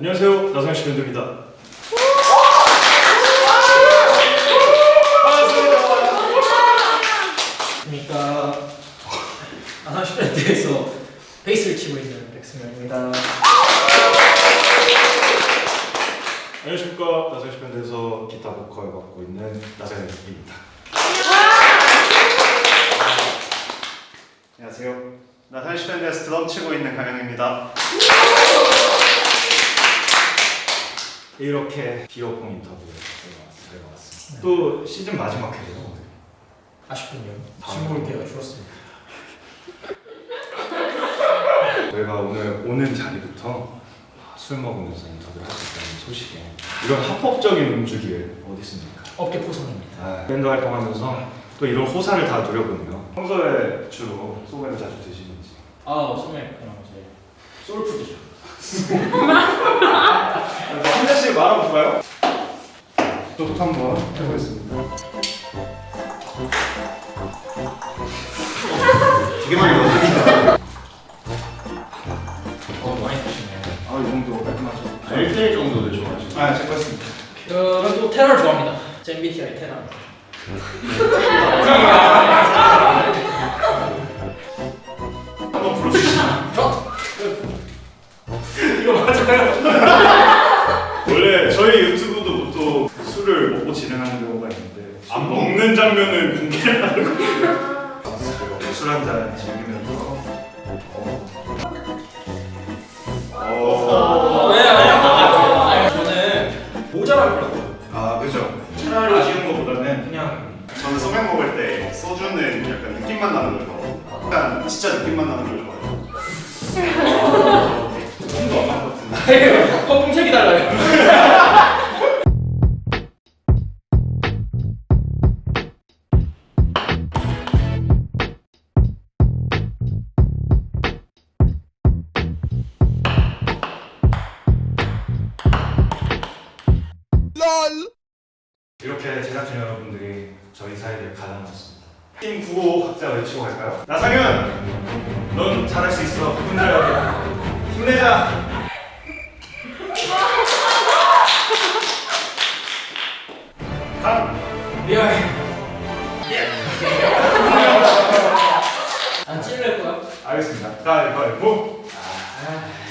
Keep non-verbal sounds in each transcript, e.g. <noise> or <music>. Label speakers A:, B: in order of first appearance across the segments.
A: 안녕하세요 나성현 밴드입니다.
B: 그러니까 아나시 밴드에서 베이스를 치고 있는 백승현입니다.
A: 안녕하십니까 나성현 밴드에서 기타 보컬 맡고 있는 나성현입니다.
C: 안녕하세요. 나선시 밴드에서 드럼 치고 있는 강현입니다.
A: 이렇게 기어봉 인터뷰를 저희가 왔습니다. 또 시즌 마지막 회예요. 오늘.
B: 아쉽군요. 술 먹을 때가 줄었습니다. <laughs>
A: 저희가 오늘 오는 자리부터 술 먹으면서 인터뷰를 할 수 있다는 소식에 이런 합법적인 음주기회 어디 있습니까?
B: 업계 포성입니다.
A: 아, 밴드 활동하면서 또 이런 호사를 다 누려보며 평소에 주로 소맥을 자주 드시는지
B: 아 소맥 그냥 이제 소울푸드죠.
A: 한 잔씩 말아볼까요? 저도 한번 해보겠습니다
C: 되게 많이 넣어주니까.
B: 어 많이 드시네요.
A: 아이 정도 깔끔하죠
C: 1대1 정도를 좋아하시죠?
A: 아, 제 거였습니다
B: 저는 또 테러를 좋아합니다. 제 MBTI 테러. <laughs>
A: 같은데
B: 컵봉책이 달라요.
A: 이렇게 제작진 여러분들이 저희 사이를 가장했습니다 팀 구호 각자 외치고 갈까요? 나상현 넌 잘할 수 있어 혼자야 힘내자 강
B: 리얼. 안 찔릴 거야?
A: 알겠습니다 가위바위보
B: 정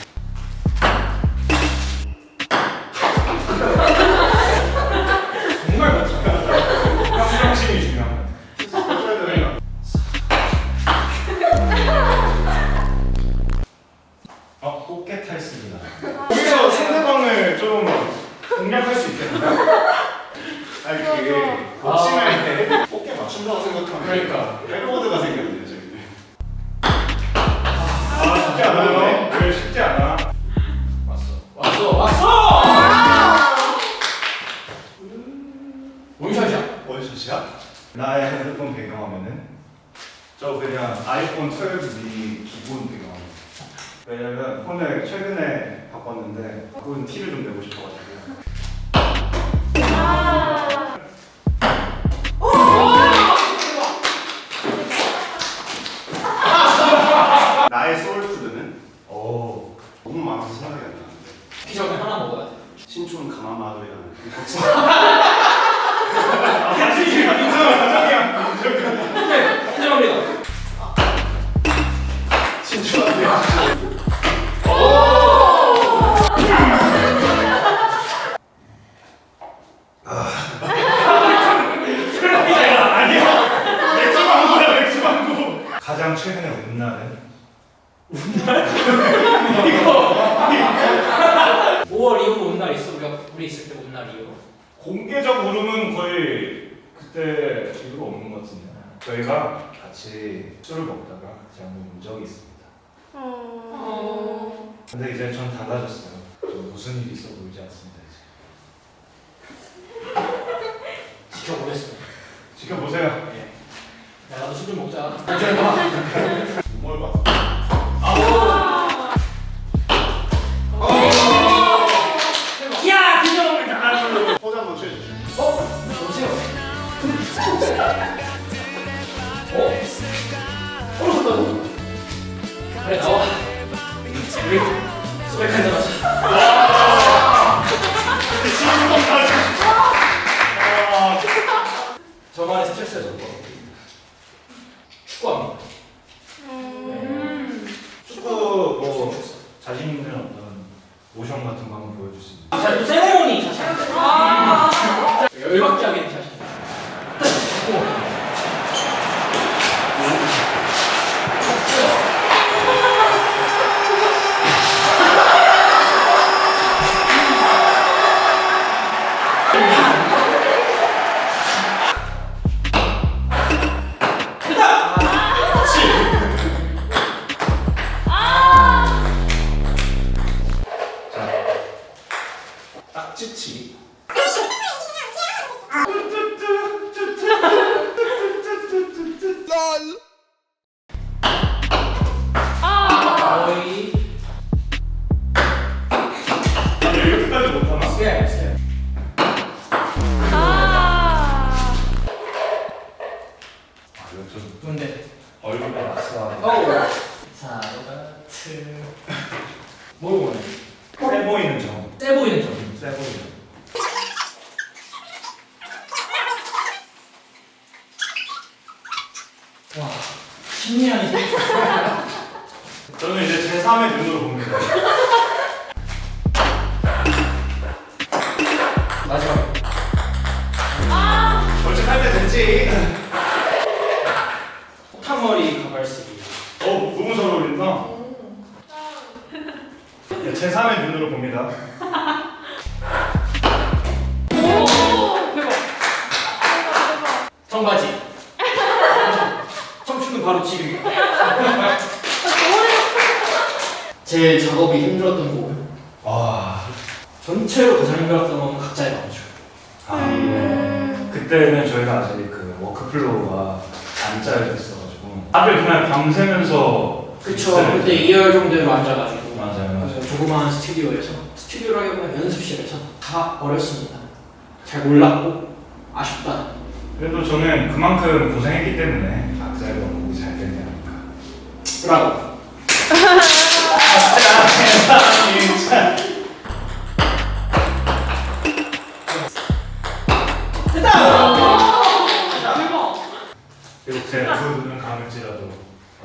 A: 바꾼 티를 좀 내고 싶어가지고.
C: 나의 소울푸드는
A: 오.
C: 너무 많아서 생각이 안 나는데
B: 기 전에 하나 먹어야 돼.
C: 신촌 가마마을이라는 <laughs>
A: 가장 최근에 운 날은
B: 5월 이후로 온 날 있어. 우리가 우리 있을 때 온 날 이후로.
A: 공개적 울음은 거의 그때 이후로 없는 것 같은데. 저희가 같이 술을 먹다가 제가 한번 운 적이 있습니다. 근데 이제 전 달라졌어요. 저 무슨 일이 있어도 울지 않습니다. 이제.
B: 지켜보겠습니다.
A: 지켜보세요.
B: 야, 나도 술좀 먹자.
C: 뭘 봤어?
B: 열박적인 자체. 뭘 원해?
A: 세 보이는 점.
B: 세 보이는 점.
A: 세 보이는 점.
B: 청바지. 청춘은 바로 지금. 제일 작업이 힘들었던 곡은
A: 와.
B: 전체로 가장 힘들었던 건 각자의 마음이죠.
A: 아, 네. 그때는 저희가 아직 그 워크플로우가 안 짜여져 있어가지고 다들 그냥 밤새면서
B: 그쵸.
A: 있어요.
B: 그때 2월 정도로 앉아가지고
A: 맞아요, 맞아요.
B: 조그마한 스튜디오에서 스튜디오라기보다 연습실에서 다 어렸습니다. 잘 몰랐고 아쉽다.
A: 그래도 저는 그만큼 고생했기 때문에 각자의 곡이 잘 되지 않을까.
B: 브라보.
A: 진짜. 비록 제두 눈은 감을지라도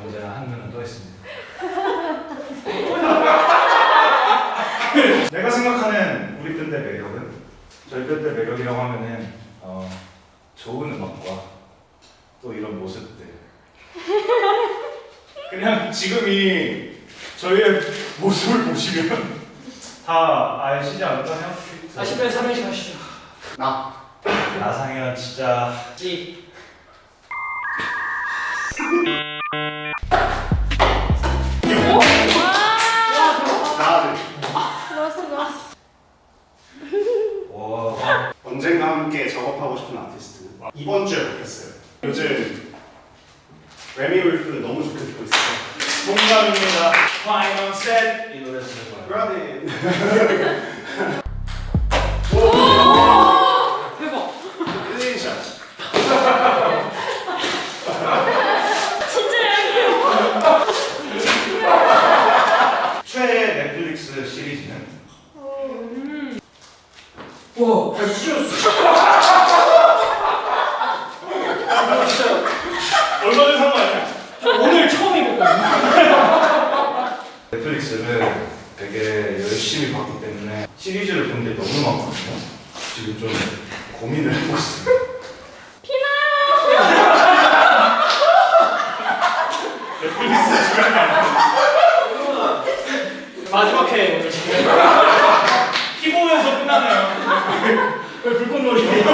A: 언제나 한 눈은 떠 있습니다. <laughs> 내가 생각하는 우리 밴드의 매력은 저희 밴드의 매력이라고 하면은 어, 좋은 음악과 또 이런 모습들 <laughs> 그냥 지금 이 저희의 모습을 보시면 <laughs> 다 아시지 않을까 생각합니다.
B: 40분 3일씩 하시죠. 나.
A: 나상현 진짜
B: 찌.
C: 나를 언젠가 함께 작업하고 싶은 아티스트 이번 주에 바뀌었어요. 요즘 레미 울프를 너무 좋게 듣고 있어요.
A: 동감입니다. Final set 이 노래 진짜 좋아요.
C: 브라딘. <laughs> <laughs>
A: 넷플릭스를 되게 열심히 봤기 때문에 시리즈를 본 게 너무 많거든요. 지금 좀 고민을 하고 있어요. 넷플릭스.
B: 마지막 회 오늘 지금.
A: 키 보면서 끝나네요.
B: 왜 불꽃놀이예요?